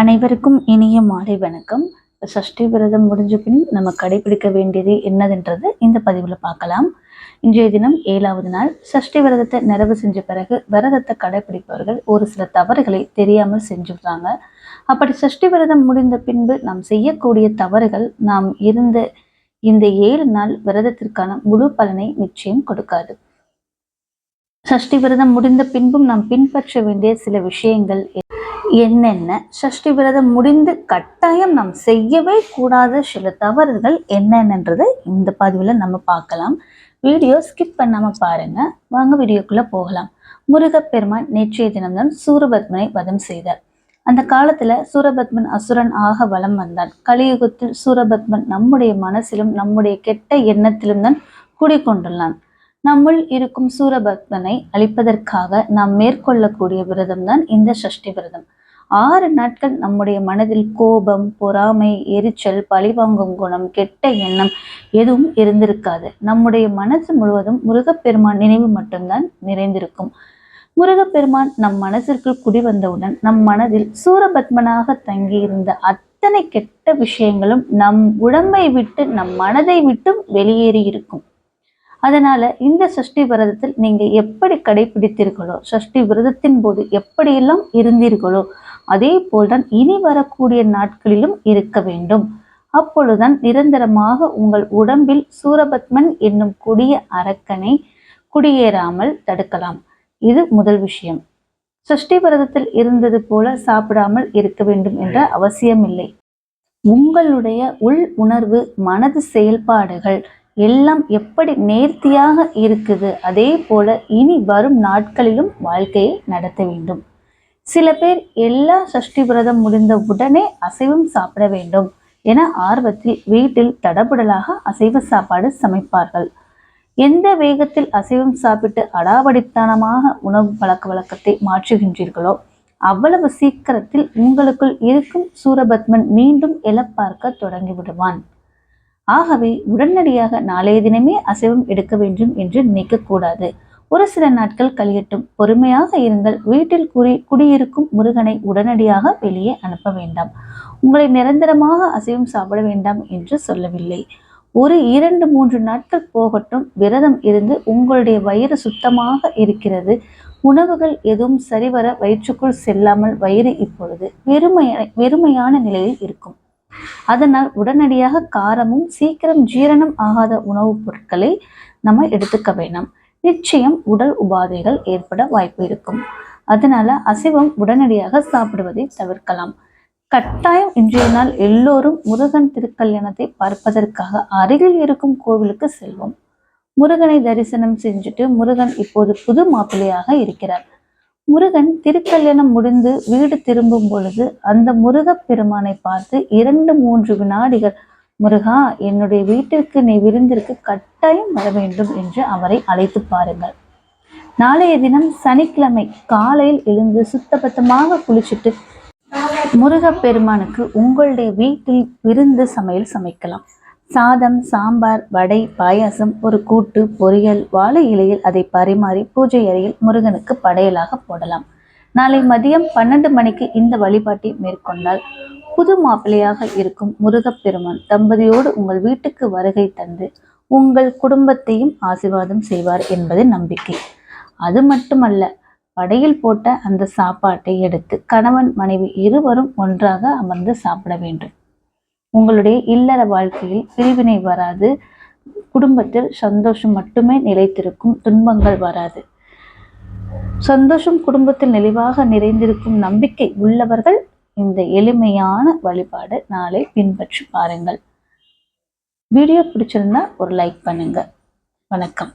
அனைவருக்கும் இனிய மாலை வணக்கம். சஷ்டி விரதம் முடிஞ்ச பின் நம்ம கடைபிடிக்க வேண்டியது என்னதுன்றது இந்த பதிவில் பார்க்கலாம். இன்றைய தினம் ஏழாவது நாள். சஷ்டி விரதத்தை நிறைவு செஞ்ச பிறகு விரதத்தை கடைபிடிப்பவர்கள் ஒரு சில தவறுகளை தெரியாமல் செஞ்சுடுறாங்க. அப்படி சஷ்டி விரதம் முடிந்த பின்பு நாம் செய்யக்கூடிய தவறுகள் நாம் இருந்த இந்த ஏழு நாள் விரதத்திற்கான முழு பலனை நிச்சயம் கொடுக்காது. சஷ்டி விரதம் முடிந்த பின்பும் நாம் பின்பற்ற வேண்டிய சில விஷயங்கள் என்னென்ன? சஷ்டி விரதம் முடிந்து கட்டாயம் நாம் செய்யவே கூடாத சில தவறுகள் என்னென்னன்றதை இந்த பதிவில் நம்ம பார்க்கலாம். வீடியோ ஸ்கிப் பண்ணாமல் பாருங்க. வாங்க வீடியோக்குள்ளே போகலாம். முருகப்பெருமான் நேற்றைய தினம்தான் சூரபத்மனை வதம் செய்தார். அந்த காலத்துல சூரபத்மன் அசுரன் ஆக வலம் வந்தான். கலியுகத்தில் சூரபத்மன் நம்முடைய மனசிலும் நம்முடைய கெட்ட எண்ணத்திலும் தான் குடிக்கொண்டுள்ளான் நம்முள் இருக்கும் சூரபத்மனை அழிப்பதற்காக நாம் மேற்கொள்ளக்கூடிய விரதம் தான் இந்த சஷ்டி விரதம். ஆறு நாட்கள் நம்முடைய மனதில் கோபம் பொறாமை எரிச்சல் பழிவாங்கும் குணம் கெட்ட எண்ணம் எதுவும் இருந்திருக்காது. நம்முடைய மனசு முழுவதும் முருகப்பெருமான் நினைவு மட்டும்தான் நிறைந்திருக்கும். முருகப்பெருமான் நம் மனசிற்குள் குடி வந்தவுடன் நம் மனதில் சூரபத்மனாக தங்கியிருந்த அத்தனை கெட்ட விஷயங்களும் நம் உடம்பை விட்டு நம் மனதை விட்டும் வெளியேறி இருக்கும் அதனால் இந்த சஷ்டி விரதத்தில் நீங்கள் எப்படி கடைபிடித்தீர்களோ சஷ்டி விரதத்தின் போது எப்படியெல்லாம் இருந்தீர்களோ அதே போல்தான் இனி வரக்கூடிய நாட்களிலும் இருக்க வேண்டும். அப்பொழுதுதான் நிரந்தரமாக உங்கள் உடம்பில் சூரபத்மன் என்னும் கொடிய அரக்கனை குடியேறாமல் தடுக்கலாம். இது முதல் விஷயம். சஷ்டி விரதத்தில் இருந்தது போல சாப்பிடாமல் இருக்க வேண்டும் என்ற அவசியமில்லை. உங்களுடைய உள் உணர்வு மனது செயல்பாடுகள் எல்லாம் எப்படி நேர்த்தியாக இருக்குது? அதே போல இனி வரும் நாட்களிலும் வாழ்க்கையை நடத்த வேண்டும். சில பேர் எல்லா சஷ்டி விரதம் முடிந்த உடனே அசைவம் சாப்பிட வேண்டும் என ஆர்வத்தில் வீட்டில் தடபுடலாக அசைவ சாப்பாடு சமைப்பார்கள். எந்த வேகத்தில் அசைவம் சாப்பிட்டு அடாவடித்தனமாக உணவு பழக்க வழக்கத்தை மாற்றுகின்றீர்களோ அவ்வளவு சீக்கிரத்தில் உங்களுக்குள் இருக்கும் சூரபத்மன் மீண்டும் எழப்பார்க்க தொடங்கிவிடுவான். ஆகவே உடனடியாக நாளைய தினமே அசைவம் எடுக்க வேண்டும் என்று நினைக்கக்கூடாது. ஒரு சில நாட்கள் கழியட்டும். பொறுமையாக இருங்கள். வீட்டில் குறி குடியிருக்கும் முருகனை உடனடியாக வெளியே அனுப்ப வேண்டாம். உங்களை நிரந்தரமாக அசைவம் சாப்பிட வேண்டாம் என்று சொல்லவில்லை. ஒரு இரண்டு மூன்று நாட்கள் போகட்டும். விரதம் இருந்து உங்களுடைய வயிறு சுத்தமாக இருக்கிறது. உணவுகள் எதுவும் சரிவர வயிற்றுக்குள் செல்லாமல் வயிறு இப்பொழுது வெறுமையான வெறுமையான நிலையில் இருக்கும். அதனால் உடனடியாக காரமும் சீக்கிரம் ஜீரணம் ஆகாத உணவுப் பொருட்களை நம்ம எடுத்துக்க வேண்டாம் நிச்சயம் உடல் உபாதைகள் ஏற்பட வாய்ப்பு இருக்கும். அதனால அசைவம் உடனடியாக சாப்பிடுவதை தவிர்க்கலாம். கட்டாயம் இன்றைய நாள் எல்லோரும் முருகன் திருக்கல்யாணத்தை பார்ப்பதற்காக அருகில் இருக்கும் கோவிலுக்கு செல்வோம். முருகனை தரிசனம் செஞ்சுட்டு முருகன் இப்போது புது மாப்பிள்ளையாக இருக்கிறார். முருகன் திருக்கல்யாணம் முடிந்து வீடு திரும்பும் பொழுது அந்த முருகப் பெருமானை பார்த்து இரண்டு மூன்று வினாடிகள் முருகா என்னுடைய வீட்டிற்கு நீ விருந்திற்கு கட்டாயம் வர வேண்டும் என்று அவரை அழைத்து பாருங்கள். நாளைய தினம் சனிக்கிழமை காலையில் எழுந்து சுத்தபத்தமாக குளிச்சுட்டு முருகப்பெருமானுக்கு உங்களுடைய வீட்டில் விருந்து சமையல் சமைக்கலாம். சாதம் சாம்பார் வடை பாயாசம் ஒரு கூட்டு பொரியல் வாழை இலையில் அதை பரிமாறி பூஜை அறையில் முருகனுக்கு படையலாக போடலாம். நாளை மதியம் பன்னெண்டு மணிக்கு இந்த வழிபாட்டை மேற்கொண்டால் புது மாப்பிள்ளையாக இருக்கும் முருகப்பெருமான் தம்பதியோடு உங்கள் வீட்டுக்கு வருகை தந்து உங்கள் குடும்பத்தையும் ஆசிர்வாதம் செய்வார் என்பது நம்பிக்கை. அது மட்டுமல்ல படையில் போட்ட அந்த சாப்பாட்டை எடுத்து கணவன் மனைவி இருவரும் ஒன்றாக அமர்ந்து சாப்பிட வேண்டும். உங்களுடைய இல்லற வாழ்க்கையில் பிரிவினை வராது. குடும்பத்தில் சந்தோஷம் மட்டுமே நிலைத்திருக்கும் துன்பங்கள் வராது. சந்தோஷம் குடும்பத்தில் நெளிவாக நிறைந்திருக்கும் நம்பிக்கை உள்ளவர்கள் இந்த எளிமையான வழிபாடு நாளை பின்பற்றி பாருங்கள். வீடியோ பிடிச்சிருந்தா ஒரு லைக் பண்ணுங்க. வணக்கம்.